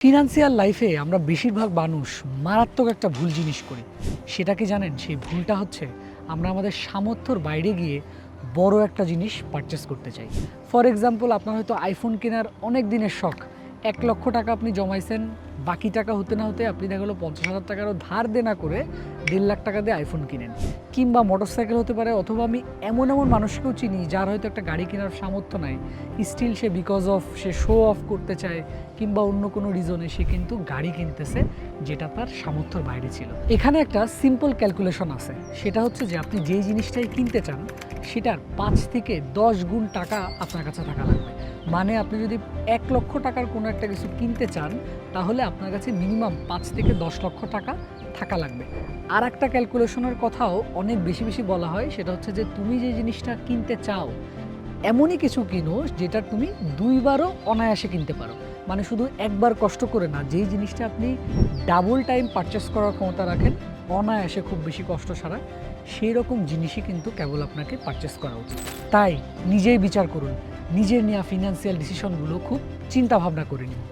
Financial লাইফে আমরা বেশিরভাগ মানুষ মারাত্মক একটা ভুল জিনিস করি। সেটা কি জানেন? সেই ভুলটা হচ্ছে আমরা আমাদের সামর্থ্যর বাইরে গিয়ে বড় একটা জিনিস পারচেস করতে চাই। ফর এক্সাম্পল আপনার হয়তো আইফোন কেনার অনেক দিনের শখ। এক লক্ষ টাকা আপনি জমাইছেন, বাকি টাকা হতে না হতে আপনি দেখা গেলো পঞ্চাশ হাজার টাকারও ধার দেনা করে দেড় লাখ টাকা দিয়ে আইফোন কিনেন। কিংবা মোটরসাইকেল হতে পারে, অথবা আমি এমন এমন মানুষকেও চিনি যার হয়তো একটা গাড়ি কেনার সামর্থ্য নাই। স্টিল সে বিকজ অফ সে শো অফ করতে চায়, কিংবা অন্য কোনো রিজনে সে কিন্তু গাড়ি কিনতেছে যেটা তার সামর্থ্যর বাইরে ছিল। এখানে একটা সিম্পল ক্যালকুলেশন আছে। সেটা হচ্ছে যে আপনি যেই জিনিসটাই কিনতে চান সেটার পাঁচ থেকে দশ গুণ টাকা আপনার কাছে থাকা লাগবে। মানে আপনি যদি এক লক্ষ টাকার কোনো একটা কিছু কিনতে চান, তাহলে আপনার কাছে মিনিমাম পাঁচ থেকে দশ লক্ষ টাকা থাকা লাগবে। আর একটা ক্যালকুলেশনের কথাও অনেক বেশি বেশি বলা হয়, সেটা হচ্ছে যে তুমি যে জিনিসটা কিনতে চাও, এমনই কিছু কিনো যেটা তুমি দুইবারও অনায়াসে কিনতে পারো। মানে শুধু একবার কষ্ট করে না, যেই জিনিসটা আপনি ডাবল টাইম পারচেস করার ক্ষমতা রাখেন অনায়াসে খুব বেশি কষ্ট ছাড়া সেই রকম জিনিসই কিন্তু কেবল আপনাকে পারচেস করা উচিত। তাই নিজেই বিচার করুন, নিজের নেওয়া ফিনান্সিয়াল ডিসিশনগুলো খুব চিন্তাভাবনা করে নিন।